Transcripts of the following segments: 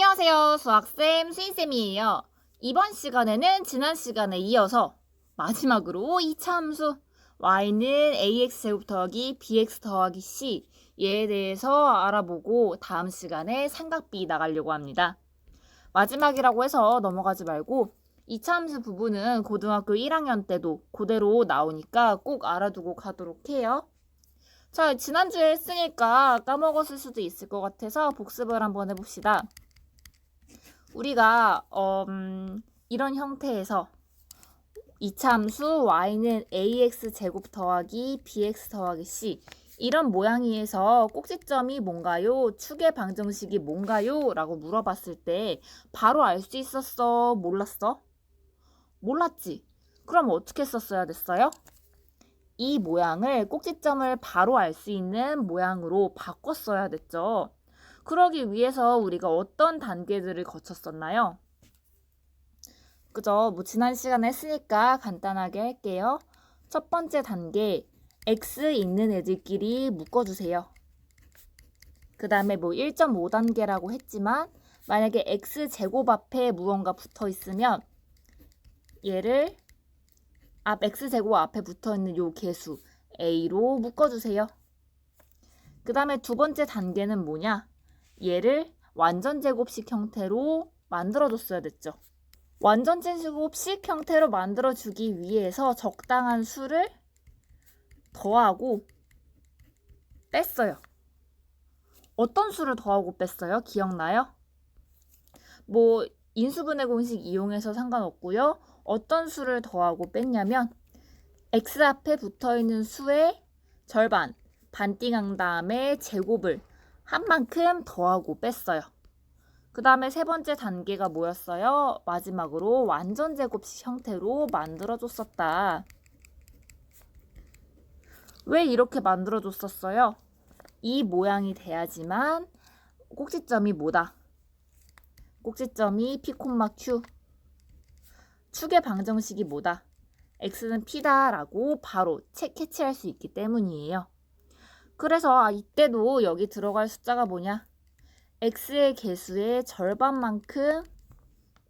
안녕하세요. 수학쌤 수인쌤이에요. 이번 시간에는 지난 시간에 이어서 마지막으로 2차 함수 y는 ax제곱 더하기 bx 더하기 c 얘에 대해서 알아보고 다음 시간에 삼각비 나가려고 합니다. 마지막이라고 해서 넘어가지 말고 2차 함수 부분은 고등학교 1학년 때도 그대로 나오니까 꼭 알아두고 가도록 해요. 자, 지난주에 했으니까 까먹었을 수도 있을 것 같아서 복습을 한번 해봅시다. 우리가 어, 음, 이런 형태에서 이차함수 y는 ax 제곱 더하기 bx 더하기 c 이런 모양이에서 꼭지점이 뭔가요? 축의 방정식이 뭔가요? 라고 물어봤을 때 바로 알 수 있었어? 몰랐어? 몰랐지? 그럼 어떻게 썼어야 됐어요? 이 모양을 꼭지점을 바로 알 수 있는 모양으로 바꿨어야 됐죠. 그러기 위해서 우리가 어떤 단계들을 거쳤었나요? 그죠? 뭐 지난 시간에 했으니까 간단하게 할게요. 첫 번째 단계, x 있는 애들끼리 묶어주세요. 그 다음에 뭐 1.5단계라고 했지만 만약에 x 제곱 앞에 무언가 붙어 있으면 얘를 앞 x 제곱 앞에 붙어 있는 요 개수 a로 묶어주세요. 그 다음에 두 번째 단계는 뭐냐? 얘를 완전 제곱식 형태로 만들어줬어야 됐죠. 완전 제곱식 형태로 만들어주기 위해서 적당한 수를 더하고 뺐어요. 어떤 수를 더하고 뺐어요? 기억나요? 뭐 인수분해 공식 이용해서 상관없고요. 어떤 수를 더하고 뺐냐면 x 앞에 붙어 있는 수의 절반 반띵한 다음에 제곱을 한 만큼 더하고 뺐어요. 그 다음에 세 번째 단계가 뭐였어요? 마지막으로 완전 제곱식 형태로 만들어줬었다. 왜 이렇게 만들어줬었어요? 이 모양이 돼야지만 꼭지점이 뭐다? 꼭지점이 P, Q. 축의 방정식이 뭐다? x는 p다라고 바로 캐치할 수 있기 때문이에요. 그래서 아, 이때도 여기 들어갈 숫자가 뭐냐? x의 개수의 절반만큼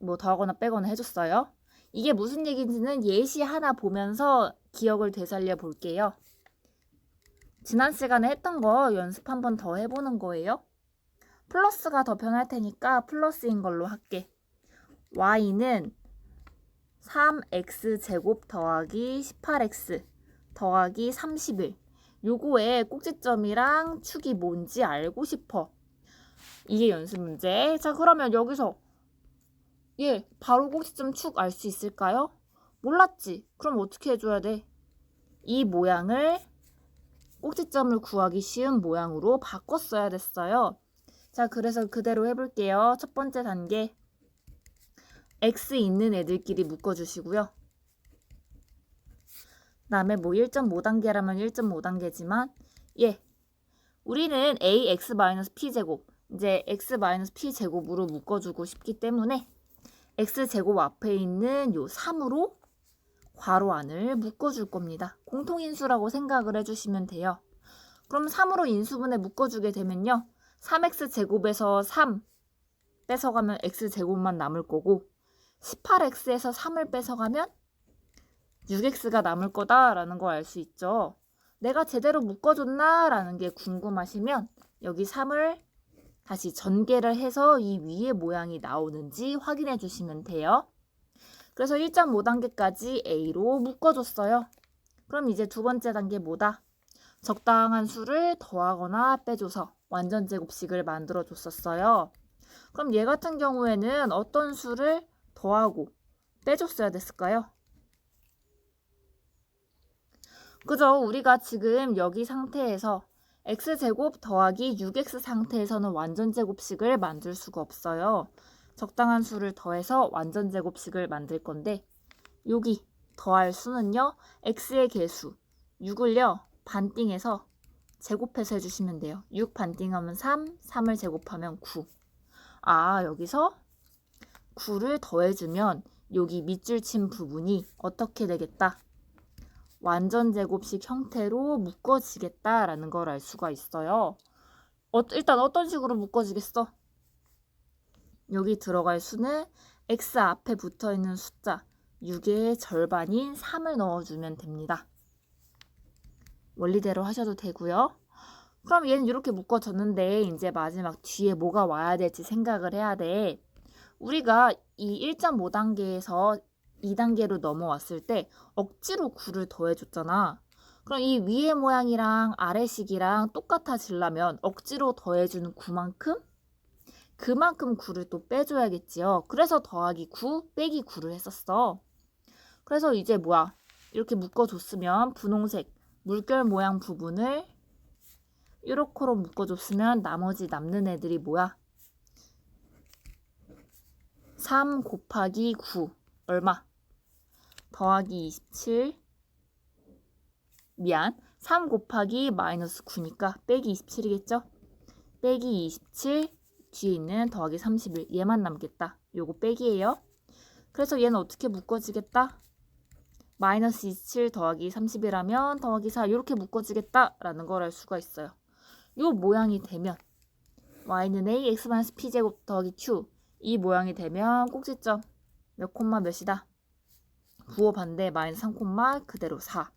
뭐 더하거나 빼거나 해줬어요. 이게 무슨 얘기인지는 예시 하나 보면서 기억을 되살려 볼게요. 지난 시간에 했던 거 연습 한 번 더 해보는 거예요. 플러스가 더 편할 테니까 플러스인 걸로 할게. y는 3x 제곱 더하기 18x 더하기 31 요거의 꼭지점이랑 축이 뭔지 알고 싶어. 이게 연습 문제. 자, 그러면 여기서 예, 바로 꼭지점 축 알 수 있을까요? 몰랐지? 그럼 어떻게 해줘야 돼? 이 모양을 꼭지점을 구하기 쉬운 모양으로 바꿨어야 됐어요. 자, 그래서 그대로 해볼게요. 첫 번째 단계. X 있는 애들끼리 묶어주시고요. 그 다음에 뭐 1.5단계라면 1.5단계지만 예, 우리는 ax-p제곱 이제 x-p제곱으로 묶어 주고 싶기 때문에 x제곱 앞에 있는 요 3으로 괄호 안을 묶어 줄 겁니다. 공통인수라고 생각을 해 주시면 돼요. 그럼 3으로 인수분해 묶어 주게 되면요. 3x제곱에서 3 뺏어가면 x제곱만 남을 거고 18x에서 3을 뺏어가면 6x가 남을 거다라는 걸 알 수 있죠. 내가 제대로 묶어줬나? 라는 게 궁금하시면 여기 3을 다시 전개를 해서 이 위의 모양이 나오는지 확인해 주시면 돼요. 그래서 1.5단계까지 A로 묶어줬어요. 그럼 이제 두 번째 단계 뭐다? 적당한 수를 더하거나 빼줘서 완전 제곱식을 만들어 줬었어요. 그럼 얘 같은 경우에는 어떤 수를 더하고 빼줬어야 됐을까요? 그죠? 우리가 지금 여기 상태에서 x제곱 더하기 6x 상태에서는 완전제곱식을 만들 수가 없어요. 적당한 수를 더해서 완전제곱식을 만들 건데 여기 더할 수는요. x의 개수 6을요. 반띵해서 제곱해서 해주시면 돼요. 6 반띵하면 3, 3을 제곱하면 9. 아 여기서 9를 더해주면 여기 밑줄 친 부분이 어떻게 되겠다? 완전 제곱식 형태로 묶어지겠다라는 걸 알 수가 있어요. 어, 일단 어떤 식으로 묶어지겠어? 여기 들어갈 수는 x 앞에 붙어 있는 숫자 6의 절반인 3을 넣어주면 됩니다. 원리대로 하셔도 되고요. 그럼 얘는 이렇게 묶어졌는데 이제 마지막 뒤에 뭐가 와야 될지 생각을 해야 돼. 우리가 이 1.5단계에서 2단계로 넘어왔을 때 억지로 9를 더해줬잖아. 그럼 이 위의 모양이랑 아래 식이랑 똑같아지려면 억지로 더해주는 9만큼 그만큼 9를 또 빼줘야겠지요. 그래서 더하기 9 빼기 9를 했었어. 그래서 이제 뭐야? 이렇게 묶어줬으면 분홍색 물결 모양 부분을 이렇게로 묶어줬으면 나머지 남는 애들이 뭐야? 3 곱하기 9 얼마? 더하기 27 미안 3 곱하기 마이너스 9니까 빼기 27이겠죠? 빼기 27 뒤에 있는 더하기 31 얘만 남겠다. 요거 빼기예요. 그래서 얘는 어떻게 묶어지겠다? 마이너스 27 더하기 30이라면 더하기 4 이렇게 묶어지겠다라는 걸 알 수가 있어요. 요 모양이 되면 y는 a x p제곱 더하기 q 이 모양이 되면 꼭지점 몇 콤마 몇이다? 9호 반대 마이너스 3 콤마 그대로 4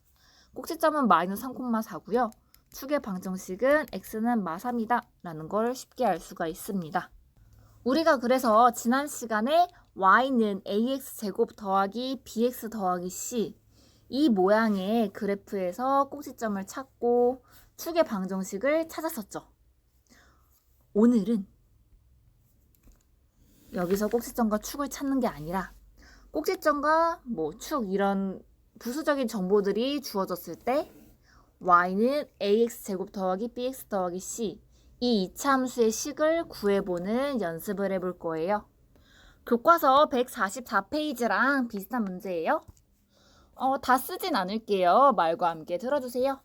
꼭지점은 마이너스 3 콤마 4고요. 축의 방정식은 x는 마 3이다 라는 걸 쉽게 알 수가 있습니다. 우리가 그래서 지난 시간에 y는 ax 제곱 더하기 bx 더하기 c 이 모양의 그래프에서 꼭지점을 찾고 축의 방정식을 찾았었죠. 오늘은 여기서 꼭지점과 축을 찾는 게 아니라 꼭지점과 뭐 축 이런 부수적인 정보들이 주어졌을 때 y는 ax 제곱 더하기 bx 더하기 c 이 이차 함수의 식을 구해보는 연습을 해볼 거예요. 교과서 144페이지랑 비슷한 문제예요. 어, 다 쓰진 않을게요. 말과 함께 들어주세요.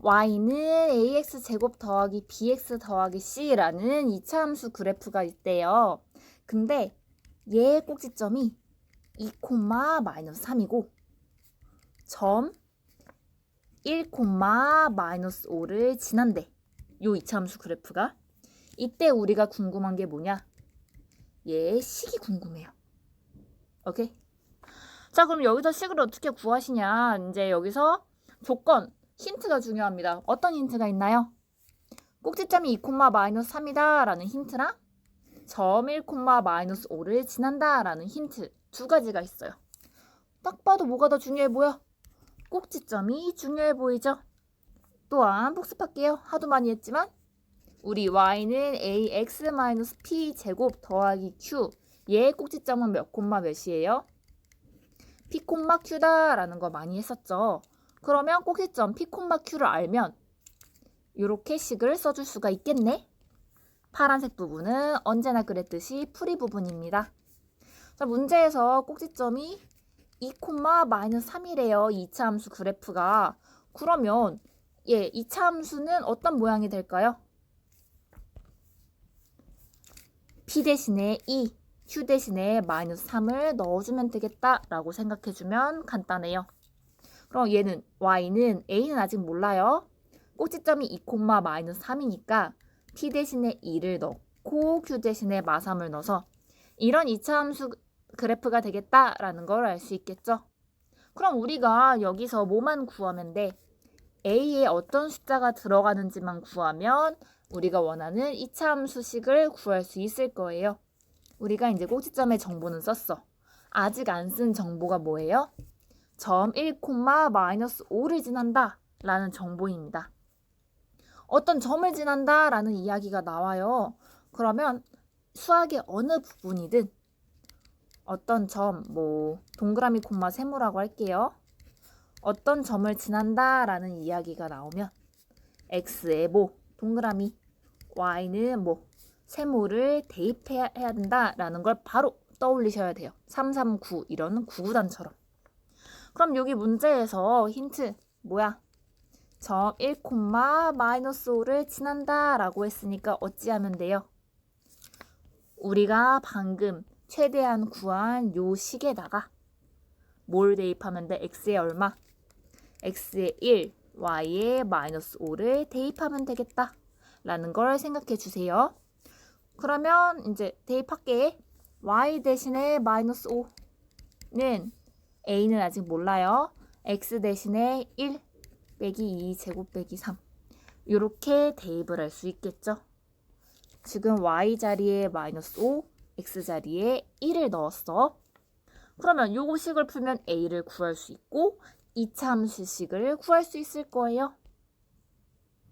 y는 ax 제곱 더하기 bx 더하기 c라는 이차 함수 그래프가 있대요. 근데 얘의 꼭지점이 2, 마이너스 3이고 점 1, 마이너스 5를 지난대. 요 이차함수 그래프가. 이때 우리가 궁금한 게 뭐냐? 얘 식이 궁금해요. 오케이? 자, 그럼 여기서 식을 어떻게 구하시냐? 이제 여기서 조건, 힌트가 중요합니다. 어떤 힌트가 있나요? 꼭지점이 2, 마이너스 3이다 라는 힌트랑 점 1, 마이너스 5를 지난다 라는 힌트 두 가지가 있어요. 딱 봐도 뭐가 더 중요해 보여? 꼭지점이 중요해 보이죠? 또한 복습할게요. 하도 많이 했지만 우리 y는 ax-p 제곱 더하기 q 얘의 꼭지점은 몇 콤마 몇이에요? p 콤마 q다 라는 거 많이 했었죠. 그러면 꼭지점 p 콤마 q를 알면 이렇게 식을 써줄 수가 있겠네. 파란색 부분은 언제나 그랬듯이 풀이 부분입니다. 자, 문제에서 꼭지점이 2, 마이너스 3이래요. 2차 함수 그래프가. 그러면 예, 2차 함수는 어떤 모양이 될까요? p 대신에 2, q 대신에 마이너스 3을 넣어주면 되겠다라고 생각해주면 간단해요. 그럼 얘는 y는 a는 아직 몰라요. 꼭지점이 2, 마이너스 3이니까 p 대신에 2를 넣고 q 대신에 마3을 넣어서 이런 2차 함수 그래프가 되겠다라는 걸 알 수 있겠죠. 그럼 우리가 여기서 뭐만 구하면 돼? a에 어떤 숫자가 들어가는지만 구하면 우리가 원하는 2차 함수식을 구할 수 있을 거예요. 우리가 이제 꼭지점의 정보는 썼어. 아직 안 쓴 정보가 뭐예요? 점 1, 마이너스 5를 지난다 라는 정보입니다. 어떤 점을 지난다 라는 이야기가 나와요. 그러면 수학의 어느 부분이든 어떤 점, 뭐 동그라미 콤마 세모라고 할게요. 어떤 점을 지난다 라는 이야기가 나오면 x에 뭐 동그라미 y는 뭐 세모를 대입해야 해야 된다 라는 걸 바로 떠올리셔야 돼요. 339 이런 구구단처럼. 그럼 여기 문제에서 힌트 뭐야? 점 1, 마이너스 5를 지난다 라고 했으니까 어찌하면 돼요? 우리가 방금 최대한 구한 요 식에다가 뭘 대입하면 돼? x에 얼마? x에 1, y에 마이너스 5를 대입하면 되겠다. 라는 걸 생각해 주세요. 그러면 이제 대입할게. y 대신에 마이너스 5는 a는 아직 몰라요. x 대신에 1 빼기 2 제곱 빼기 3 이렇게 대입을 할 수 있겠죠. 지금 y 자리에 마이너스 5, x 자리에 1을 넣었어. 그러면 요거 식을 풀면 a를 구할 수 있고 2차 함수식을 구할 수 있을 거예요.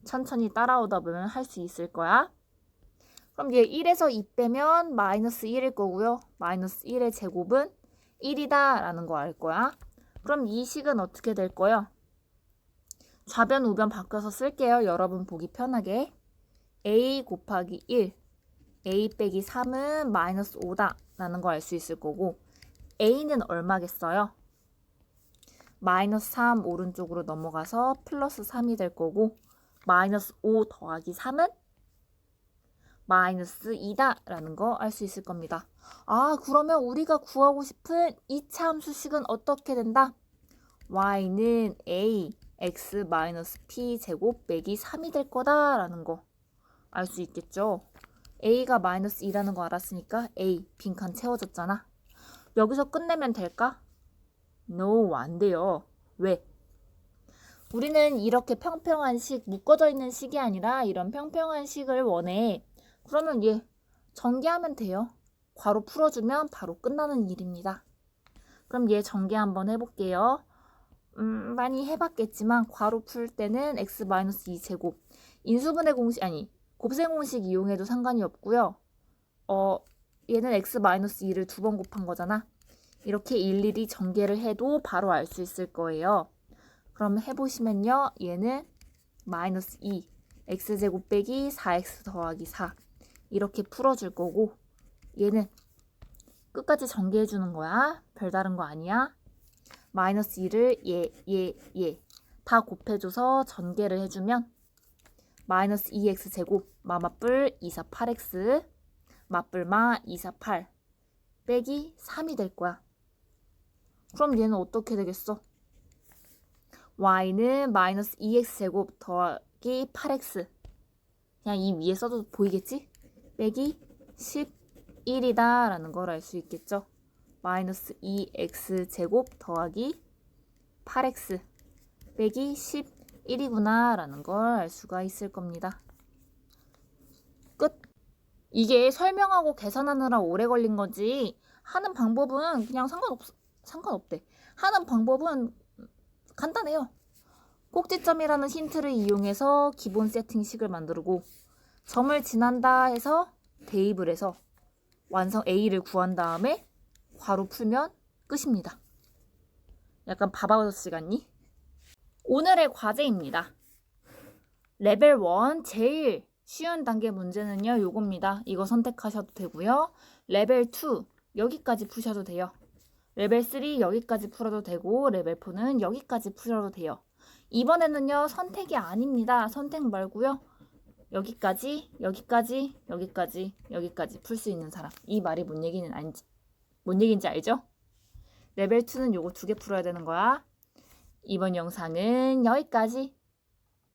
천천히 따라오다 보면 할 수 있을 거야. 그럼 얘 1에서 2 빼면 마이너스 1일 거고요. 마이너스 1의 제곱은 1이다 라는 거 알 거야. 그럼 이 식은 어떻게 될 거요? 좌변 우변 바꿔서 쓸게요. 여러분 보기 편하게. a 곱하기 1 a 빼기 3은 마이너스 5다 라는 거알수 있을 거고 a는 얼마겠어요? 마이너스 3 오른쪽으로 넘어가서 플러스 3이 될 거고 마이너스 5 더하기 3은 마이너스 2다 라는 거 알 수 있을 겁니다. 아 그러면 우리가 구하고 싶은 2차 함수식은 어떻게 된다? y는 a x 마이너스 p 제곱 빼기 3이 될 거다 라는 거 알 수 있겠죠? a가 마이너스 2라는 거 알았으니까 a 빈칸 채워졌잖아. 여기서 끝내면 될까? No, 안 돼요. 왜? 우리는 이렇게 평평한 식, 묶어져 있는 식이 아니라 이런 평평한 식을 원해. 그러면 얘 전개하면 돼요. 괄호 풀어주면 바로 끝나는 일입니다. 그럼 얘 전개 한번 해볼게요. 음, 많이 해봤겠지만 괄호 풀 때는 x-2 제곱 인수분해 공식 아니 곱셈 공식 이용해도 상관이 없고요. 어 얘는 x-2를 두 번 곱한 거잖아. 이렇게 일일이 전개를 해도 바로 알 수 있을 거예요. 그럼 해보시면요. 얘는 마이너스 2 x제곱 빼기 4x 더하기 4 이렇게 풀어줄 거고 얘는 끝까지 전개해 주는 거야. 별다른 거 아니야. 마이너스 2를 얘, 얘, 얘다 곱해줘서 전개를 해주면 마이너스 2x 제곱 마마뿔 248x 마뿔마 248 빼기 3이 될 거야. 그럼 얘는 어떻게 되겠어? y는 마이너스 2x 제곱 더하기 8x 그냥 이 위에 써도 보이겠지? 빼기 11이다 라는 걸 알 수 있겠죠? 마이너스 2x 제곱 더하기 8x 빼기 11이구나 라는 걸 알 수가 있을 겁니다. 끝! 이게 설명하고 계산하느라 오래 걸린 거지 하는 방법은 그냥 상관없, 상관없대. 하는 방법은 간단해요. 꼭지점이라는 힌트를 이용해서 기본 세팅식을 만들고 점을 지난다 해서 대입을 해서 완성 A를 구한 다음에 괄호 풀면 끝입니다. 약간 바바버스 같니? 오늘의 과제입니다. 레벨 1 제일 쉬운 단계 문제는요. 요겁니다. 이거 선택하셔도 되고요. 레벨 2 여기까지 푸셔도 돼요. 레벨 3 여기까지 풀어도 되고 레벨 4는 여기까지 풀어도 돼요. 이번에는요. 선택이 아닙니다. 선택 말고요. 여기까지, 여기까지, 여기까지, 여기까지 풀 수 있는 사람. 이 말이 뭔 얘기는 아닌지, 뭔 얘기인지 알죠? 레벨 2는 요거 두 개 풀어야 되는 거야. 이번 영상은 여기까지.